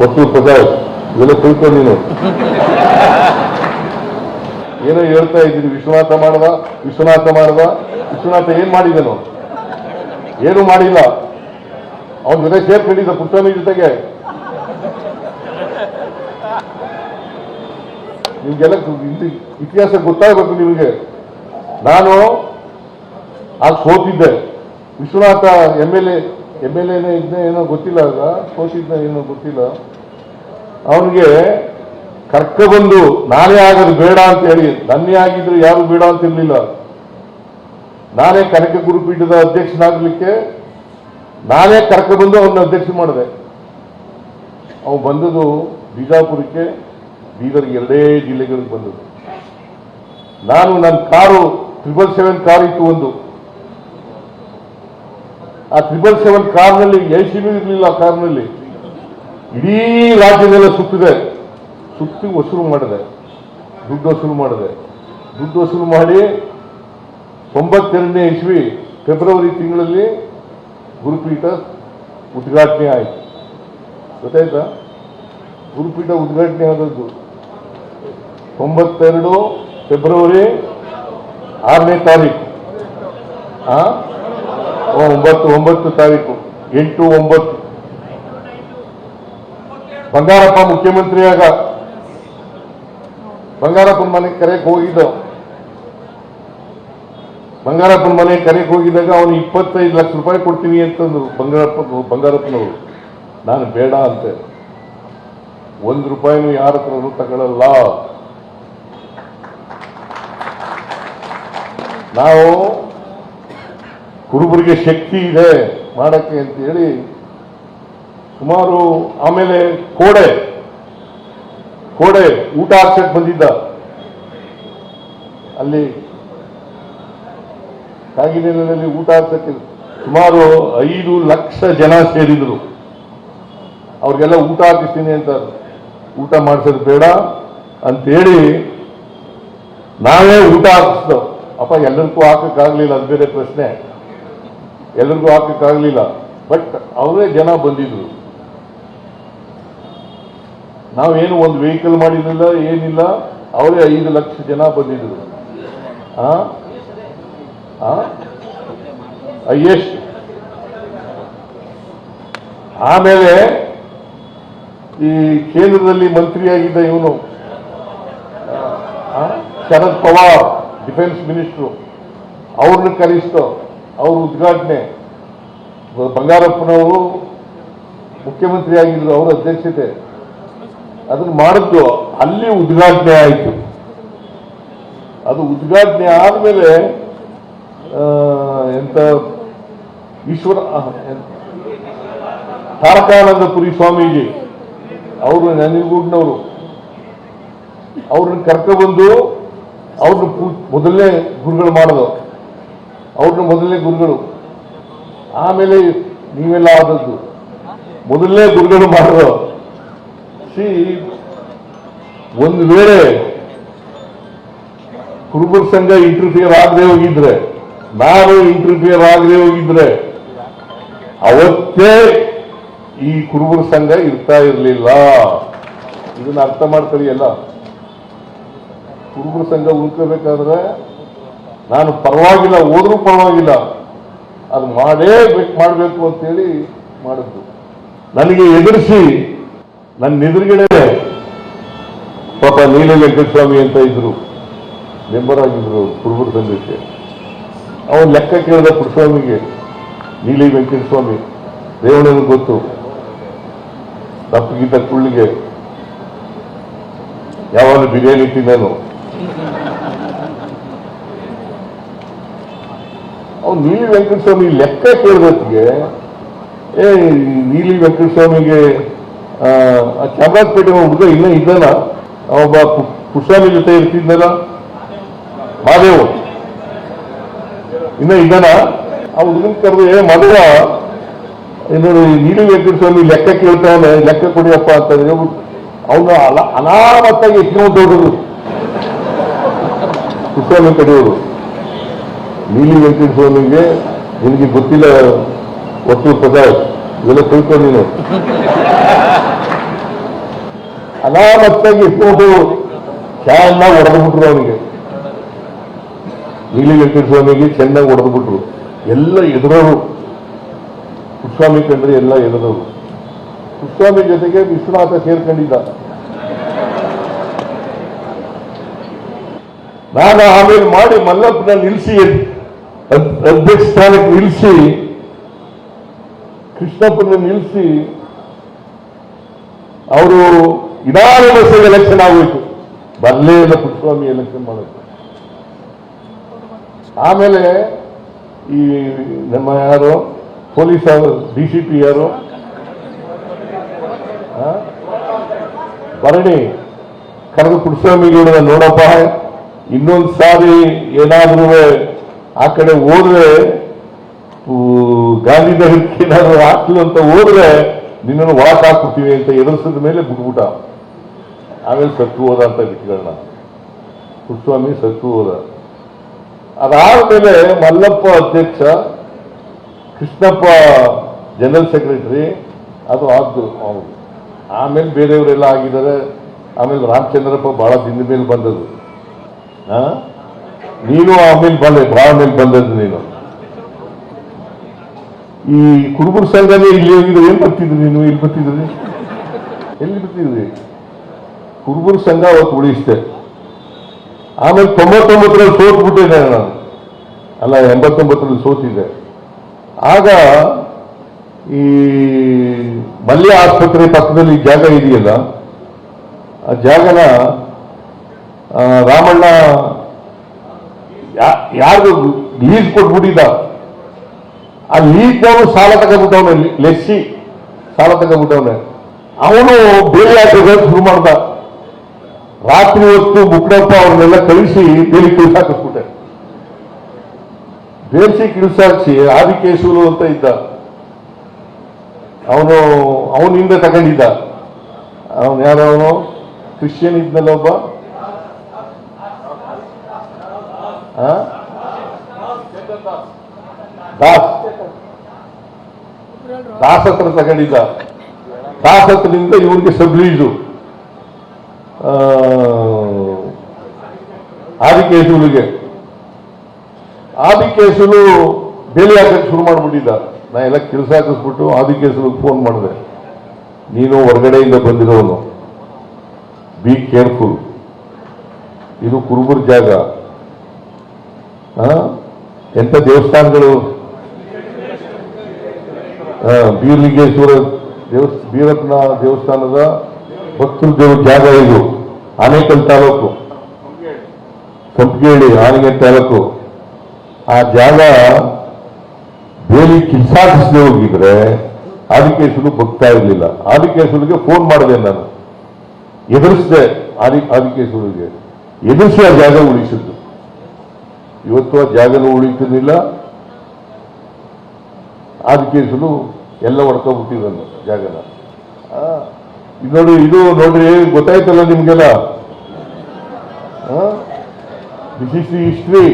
ಪ್ರಸಾದ್ ಇದೆಲ್ಲ ತಿಳ್ಕೊಂಡು ನೀನು. ಏನೋ ಹೇಳ್ತಾ ಇದ್ದೀನಿ, ವಿಶ್ವನಾಥ ಮಾಡುವ ವಿಶ್ವನಾಥ ಮಾಡುವ ವಿಶ್ವನಾಥ ಏನ್ ಮಾಡಿದನು ಏನು ಮಾಡಿಲ್ಲ. ಅವನ ಜೊತೆ ಸೇರ್ಕೊಂಡಿದ್ದ ಪುಟ್ಟನ ಜೊತೆಗೆ. ನಿಮ್ಗೆಲ್ಲ ಇತಿಹಾಸ ಗೊತ್ತಾಗಬೇಕು ನಿಮಗೆ. ನಾನು ಆಗ ಸೋತಿದ್ದೆ. Vishwanath M L A, M L ಎನೇ ಇದ್ದ ಏನೋ ಗೊತ್ತಿಲ್ಲ ಆಗ ಸೋತಿದ್ದೆ ಏನೋ ಗೊತ್ತಿಲ್ಲ. ಅವನಿಗೆ ಕರ್ಕೊಬಂದು ನಾನೇ ಆಗೋದು ಬೇಡ ಅಂತ ಹೇಳಿ ನನ್ನೇ ಆಗಿದ್ರು ಯಾರು ಬೇಡ ಅಂತ ಇರಲಿಲ್ಲ. ನಾನೇ ಕನಕ ಗುರುಪೀಠದ ಅಧ್ಯಕ್ಷನಾಗಲಿಕ್ಕೆ ನಾನೇ ಕರ್ಕೊಬಂದು ಅವ್ರನ್ನ ಅಧ್ಯಕ್ಷ ಮಾಡಿದೆ. ಅವು ಬಂದದು ಬಿಜಾಪುರಕ್ಕೆ ಬೀದರ್ ಎರಡೇ ಜಿಲ್ಲೆಗಳಿಗೆ ಬಂದದ್ದು. ನಾನು ನನ್ನ ಕಾರು ತ್ರಿಬಲ್ ಸೆವೆನ್ ಕಾರ್ ಇತ್ತು ಒಂದು. ಆ ತ್ರಿಬಲ್ ಸೆವೆನ್ ಕಾರ್ನಲ್ಲಿ ಎಸಿನೂ ಇರಲಿಲ್ಲ ಆ ಕಾರ್ನಲ್ಲಿ. ಇಡೀ ರಾಜ್ಯದೆಲ್ಲ ಸುತ್ತಿದೆ. ಸುತ್ತಿ ವಸೂಲು ಮಾಡಿದೆ. ದುಡ್ಡು ವಸೂಲು ಮಾಡಿದೆ. ದುಡ್ಡು ವಸೂಲು ಮಾಡಿ ತೊಂಬತ್ತೆರಡನೇ ಇಸ್ವಿ ಫೆಬ್ರವರಿ ತಿಂಗಳಲ್ಲಿ ಗುರುಪೀಠ ಉದ್ಘಾಟನೆ ಆಯಿತು. ಗೊತ್ತಾಯ್ತಾ? ಗುರುಪೀಠ ಉದ್ಘಾಟನೆ ಆದದ್ದು ತೊಂಬತ್ತೆರಡು ಫೆಬ್ರವರಿ ಆರನೇ ತಾರೀಕು. ಒಂಬತ್ತು ಒಂಬತ್ತು ತಾರೀಕು. ಎಂಟು, ಒಂಬತ್ತು. ಬಂಗಾರಪ್ಪ ಮುಖ್ಯಮಂತ್ರಿಯಾಗ. ಬಂಗಾರಪ್ಪನ ಮನೆಗೆ ಕರೆಗೆ ಹೋಗಿದ್ದ. ಬಂಗಾರಪ್ಪನ ಮನೆಗೆ ಕರೆಗೆ ಹೋಗಿದ್ದಾಗ ಅವನು ಇಪ್ಪತ್ತೈದು ಲಕ್ಷ ರೂಪಾಯಿ ಕೊಡ್ತೀನಿ ಅಂತಂದ್ರು ಬಂಗಾರಪ್ಪ, ಬಂಗಾರಪ್ಪನವರು. ನಾನು ಬೇಡ ಅಂತೆ. ಒಂದು ರೂಪಾಯಿನೂ ಯಾರ ಹತ್ರನೂ ತಗೊಳ್ಳಲ್ಲ ನಾವು ಕುರುಬರಿಗೆ ಶಕ್ತಿ ಇದೆ ಮಾಡಕ್ಕೆ ಅಂತ ಹೇಳಿ ಸುಮಾರು ಆಮೇಲೆ ಕೋಡೆ ಕೋಡೆ, ಊಟ ಹಾಕ್ಸಕ್ ಬಂದಿದ್ದ. ಅಲ್ಲಿ ಕಾಗಿನೆಲೆಯಲ್ಲಿ ಊಟ ಹಾಕ್ಸಕ್ಕೆ ಸುಮಾರು ಐದು ಲಕ್ಷ ಜನ ಸೇರಿದ್ರು. ಅವ್ರಿಗೆಲ್ಲ ಊಟ ಹಾಕಿಸ್ತೀನಿ ಅಂತ ಊಟ ಮಾಡಿಸೋದು ಬೇಡ ಅಂತೇಳಿ ನಾವೇ ಊಟ ಹಾಕಿಸ್ದು ಅಪ್ಪ, ಎಲ್ಲರಿಗೂ ಹಾಕಕ್ಕಾಗಲಿಲ್ಲ ಅದು ಬೇರೆ ಪ್ರಶ್ನೆ. ಎಲ್ಲರಿಗೂ ಹಾಕಕ್ಕಾಗಲಿಲ್ಲ. ಬಟ್ ಅವರೇ ಜನ ಬಂದಿದ್ರು. ನಾವೇನು ಒಂದು ವೆಹಿಕಲ್ ಮಾಡಿರಲಿಲ್ಲ ಏನಿಲ್ಲ, ಅವರೇ ಐದು ಲಕ್ಷ ಜನ ಬಂದಿದ್ರು? ಎಷ್ಟು? ಆಮೇಲೆ ಈ ಕೇಂದ್ರದಲ್ಲಿ ಮಂತ್ರಿಯಾಗಿದ್ದ ಇವನು ಶರದ್ ಪವಾರ್, ಡಿಫೆನ್ಸ್ ಮಿನಿಸ್ಟ್ರು. ಅವ್ರನ್ನ ಕರೆಸ್ತು ಅವ್ರ ಉದ್ಘಾಟನೆ. ಬಂಗಾರಪ್ಪನವರು ಮುಖ್ಯಮಂತ್ರಿ ಆಗಿದ್ರು ಅವರ ಅಧ್ಯಕ್ಷತೆ. ಅದನ್ನ ಮಾಡಿದ್ದು ಅಲ್ಲಿ ಉದ್ಘಾಟನೆ ಆಯಿತು. ಅದು ಉದ್ಘಾಟನೆ ಆದಮೇಲೆ ಎಂತ, ಈಶ್ವರ ತಾರಕಾನಂದಪುರಿ ಸ್ವಾಮೀಜಿ, ಅವರು ನನಗೂಡ್ನವರು. ಅವ್ರನ್ನ ಕರ್ಕೊಬಂದು ಅವ್ರನ್ನ ಮೊದಲನೇ ಗುರುಗಳು ಮಾಡೋದು ಅವ್ರನ್ನ ಮೊದಲನೇ ಗುರುಗಳು. ಆಮೇಲೆ ನೀವೆಲ್ಲ ಆದದ್ದು. ಮೊದಲನೇ ಗುರುಗಳು ಮಾಡೋದು ಸಿ ಒಂದು ವೇಳೆ ಕುರುಬರ ಸಂಘ ಇಂಟರ್ಫಿಯರ್ ಆಗದೆ ಹೋಗಿದ್ರೆ ನಾನು ಇಂಟರ್ಫಿಯರ್ ಆಗದೆ ಹೋಗಿದ್ರೆ, ಅವತ್ತೇ ಈ ಕುರುಬರ ಸಂಘ ಇರ್ತಾ ಇರಲಿಲ್ಲ. ಇದನ್ನ ಅರ್ಥ ಮಾಡ್ಕೊಳ್ಳಿ ಎಲ್ಲ. ಕುರುಬರ ಸಂಘ ಉಳ್ಕೋಬೇಕಾದ್ರೆ ನಾನು ಪರವಾಗಿಲ್ಲ, ಹೋದ್ರೂ ಪರವಾಗಿಲ್ಲ. ಅದು ಮಾಡೇ ಬೇಕು, ಮಾಡಬೇಕು ಅಂತೇಳಿ ಮಾಡಿದ್ದು. ನನಗೆ ಎದುರಿಸಿ, ನನ್ನ ಎದುರುಗಡೆ ಪಾಪ ನೀಲ ವೆಂಕಟಸ್ವಾಮಿ ಅಂತ ಇದ್ರು ಮೆಂಬರ್ ಆಗಿದ್ರು ಕುರುಬರ ಸಂಘಕ್ಕೆ ಅವನು ಲೆಕ್ಕ ಕೇಳಿದ ಪುರುಸ್ವಾಮಿಗೆ ನೀಲಿ ವೆಂಕಟಸ್ವಾಮಿ, ರೇವಣ್ಣನಿಗೆ ಗೊತ್ತು. ದಪ್ಪಗಿದ್ದ ಕುಳ್ಳಿಗೆ ಯಾವಾಗ ಬಿರಿಯಾನಿ ತಿನ್ನನು. ಅವ್ನು ನೀಲಿ ವೆಂಕಟಸ್ವಾಮಿ ಲೆಕ್ಕ ಕೇಳಿದತ್ತಿಗೆ, ಏ ನೀಲಿ ವೆಂಕಟಸ್ವಾಮಿಗೆ ಚಾಮರಾಜಪೇಟೆ ಹುಡುಗ ಇನ್ನೂ ಇದ್ದಾನ? ಒಬ್ಬ ಕುಶಾಲಿ ಜೊತೆ ಇರ್ತಿದ್ನಲ್ಲ? ಮಾದೇವು. ಇನ್ನ ಇದನ್ನ ಆ ಹುಡುಗನ್ ಕರೆದು, ಏ, ಮದುವ ನೋಡಿ ನೀಲಿ ವೆಂಕಟಸ್ವಾಮಿ ಲೆಕ್ಕ ಕೇಳ್ತಾವನೆ ಲೆಕ್ಕ ಕೊಡಿಯಪ್ಪ ಅಂತ ಹೇಳ್ಬಿಟ್ಟು, ಅವನು ಅನಾಮತ್ತಾಗಿ ಎತ್ಕೊಂಡು ಹೋಗೋದು ಪುಷ್ಪಾಮಿ ಕಡೆಯವರು. ನೀಲಿ ವೆಂಕಟಸ್ವಾಮಿಗೆ ನಿನಗೆ ಗೊತ್ತಿಲ್ಲ ಒಟ್ಟು ಪದ ಇವೆಲ್ಲ ತಿಳ್ಕೊಂಡು ನೀನು. ಅನಾಮತ್ತಾಗಿ ಇಟ್ಕೊಂಡು ಚೆನ್ನಾಗಿ ಹೊಡೆದ್ಬಿಟ್ರು ಅವನಿಗೆ. ನೀಲಿ ವೆಂಕಟ ಸ್ವಾಮಿಗೆ ಚೆನ್ನಾಗಿ ಹೊಡೆದ್ಬಿಟ್ರು. ಎಲ್ಲ ಎದುರವರು ಕುಸ್ವಾಮಿ ಕಂಡ್ರೆ ಎಲ್ಲ ಎದುರವರು ಕುಸ್ವಾಮಿ ಜೊತೆಗೆ ವಿಶ್ವನಾಥ ಸೇರ್ಕೊಂಡಿದ್ದ. ನಾನು ಆಮೇಲೆ ಮಾಡಿ ಮಲ್ಲಪ್ಪನ ನಿಲ್ಲಿಸಿ ಅಧ್ಯಕ್ಷ ಸ್ಥಾನಕ್ಕೆ ನಿಲ್ಲಿಸಿ ಕೃಷ್ಣಪ್ಪನ ನಿಲ್ಲಿಸಿ ಅವರು ಇನಾನಿಮಸ್ ಎಲೆಕ್ಷನ್ ಆಗೋಯ್ತು. ಬರಲೇ ಇಲ್ಲ ಪುಟ್ಟಸ್ವಾಮಿ ಎಲೆಕ್ಷನ್ ಮಾಡೋದು ಆಮೇಲೆ ಈ ನಮ್ಮ ಯಾರು, ಪೊಲೀಸ್ ಡಿ ಸಿ ಪಿ ಯಾರು? ಆ? ಭರಣಿ ಕರೆದು ಪುಟ್ಟಸ್ವಾಮಿಗೌಡ ನೋಡಪ್ಪ, ಇನ್ನೊಂದು ಸಾರಿ ಏನಾದ್ರೂ ಆ ಕಡೆ ಹೋದ್ರೆ ಗಾಂಧಿನಗರಕ್ಕೆ ಏನಾದ್ರು ಹಾಕ್ಲು ಅಂತ ಹೋದ್ರೆ ನಿನ್ನನ್ನು ಒಳಕ್ ಹಾಕ್ಬಿಡ್ತೀವಿ ಅಂತ ಎದುರಿಸಿದ ಮೇಲೆ ಬಿಟ್ಬಿಟ್ಟ. ಆಮೇಲೆ ಸತ್ತು ಹೋದ ಅಂತ ಬಿಟ್ಕೊಳ್ಳೋಣ ಕುಸ್ವಾಮಿ ಸತ್ತು ಹೋದ. ಅದಾದ್ಮೇಲೆ ಮಲ್ಲಪ್ಪ ಅಧ್ಯಕ್ಷ, ಕೃಷ್ಣಪ್ಪ ಜನರಲ್ ಸೆಕ್ರೆಟರಿ ಅದು ಆದ್ದು ಅವನು ಆಮೇಲೆ ಬೇರೆಯವರೆಲ್ಲ ಆಗಿದ್ದಾರೆ. ಆಮೇಲೆ ರಾಮಚಂದ್ರಪ್ಪ ಬಹಳ ದಿನದ ಮೇಲೆ ಬಂದದ್ದು? ನೀನು ಆಮೇಲೆ ಬಂದೆ ಬಹಳ ಮೇಲೆ ಬಂದದ್ದು ನೀನು. ಈ ಕುರುಬರ ಸಂಘನೇ ಇಲ್ಲಿ ಹೋಗಿದ್ರೆ ಏನ್ ಬರ್ತಿದ್ರು ನೀನು? ಇಲ್ಲಿ ಬರ್ತಿದ್ರಿ? ಎಲ್ಲಿ ಬರ್ತಿದ್ರಿ? ಕುರುಬರ ಸಂಘ ಅವತ್ತು ಉಳಿಸ್ತೆ ಆಮೇಲೆ ತೊಂಬತ್ತೊಂಬತ್ತರಲ್ಲಿ ಸೋತ್ಬಿಟ್ಟಿದ್ದೆ ನಾನು. ಅಲ್ಲ, ಎಂಬತ್ತೊಂಬತ್ತರಲ್ಲಿ ಸೋತಿದ್ದೆ. ಆಗ ಈ ಮಲ್ಯ ಆಸ್ಪತ್ರೆ ಪಕ್ಕದಲ್ಲಿ ಜಾಗ ಇದೆಯಲ್ಲ, ಆ ಜಾಗನ ರಾಮಣ್ಣ ಯಾರಿಗೂ ಲೀಸ್ ಕೊಟ್ಬಿಟ್ಟಿದ್ದ? ಆ ಲೀಗ್ನವನು ಸಾಲ ತಗೊಂಡ್ಬಿಟ್ಟವನೆ ಲೆಸ್ಸಿ ಸಾಲ ತಗೊಂಡ್ಬಿಟ್ಟವನೆ ಅವನು ಬೇರೆ ಹಾಕೋದು ಶುರು ಮಾಡ್ದ. ರಾತ್ರಿ ಹೊತ್ತು ಬುಕ್ಡಪ್ಪ ಅವ್ರನ್ನೆಲ್ಲ ಕಳಿಸಿ ಬೇಲಿ ಕಿಳ್ಸಾಕಿಸ್ಬಿಟ್ಟೆ ಬೇರ್ಸಿ ಕಿಳ್ಸಾಕ್ಸಿ ಆದಿಕೇಶೂರು ಅಂತ ಇದ್ದ. ಅವನು ಅವನಿಂದ ತಗೊಂಡಿದ್ದ. ಅವನು ಯಾರೋ ಅವನು? ಕ್ರಿಶ್ಚಿಯನ್ ಇದ್ನಲ್ಲ ಒಬ್ಬ? ದಾಸ್. ಹತ್ರ ತಗೊಂಡಿದ್ದ. ಹತ್ರದಿಂದ ಇವರಿಗೆ ಸಬ್ಲೀಜು. ಆದಿಕೇಶುಲಿಗೆ ಆದಿಕೇಶುಲು ಬೇಲಿ ಹಾಕಕ್ಕೆ ಶುರು ಮಾಡಿಬಿಟ್ಟಿದ್ದ. ನಾ ಎಲ್ಲ ಕೆಲಸ ಹಾಕಿಸ್ಬಿಟ್ಟು ಆದಿಕೇಶುಲಿಗೆ ಫೋನ್ ಮಾಡಿದೆ. ನೀನು ಹೊರಗಡೆಯಿಂದ ಬಂದಿರೋನು. ಬಿ ಕೇರ್ಫುಲ್ ಇದು ಕುರುಬುರ್ ಜಾಗ? ಎಂತ ದೇವಸ್ಥಾನಗಳು? ಬೀರ್ಲಿಂಗೇಶ್ವರ ದೇವಸ್, ಬೀರಪ್ಪನ ದೇವಸ್ಥಾನದ ಭಕ್ತೃ ದೇವ ಜಾಗ ಇದು. ಆನೇಕಲ್ ತಾಲೂಕು. ಕಂಪ್ಗೇಳಿ ಆನೆಗೆ ತಾಲೂಕು. ಆ ಜಾಗ ಬೇಲಿ ಕಿಸಾಕಿಸದೆ ಹೋಗಿದ್ರೆ ಆದಿಕೇಶ್ವರು ಬಗ್ತಾ ಇರಲಿಲ್ಲ. ಆದಿಕೇಶ್ವರಿಗೆ ಫೋನ್ ಮಾಡಿದೆ ನಾನು. ಎದುರಿಸಿದೆ ಆದಿ ಆದಿಕೇಶ್ವರಿಗೆ ಎದುರಿಸಿ ಆ ಜಾಗ ಉಳಿಸಿದ್ದು. ಇವತ್ತು ಆ ಜಾಗನೂ ಉಳಿತಿರ್ಲಿಲ್ಲ ಆದಿಕೇಶನು ಎಲ್ಲ ಹೊಡ್ಕೊಬಿಟ್ಟಿದ್ದಾನೆ ಜಾಗನ. ಆ, ನೋಡಿ ಇದು ನೋಡ್ರಿ ಗೊತ್ತಾಯ್ತಲ್ಲ ನಿಮ್ಗೆಲ್ಲ? The history.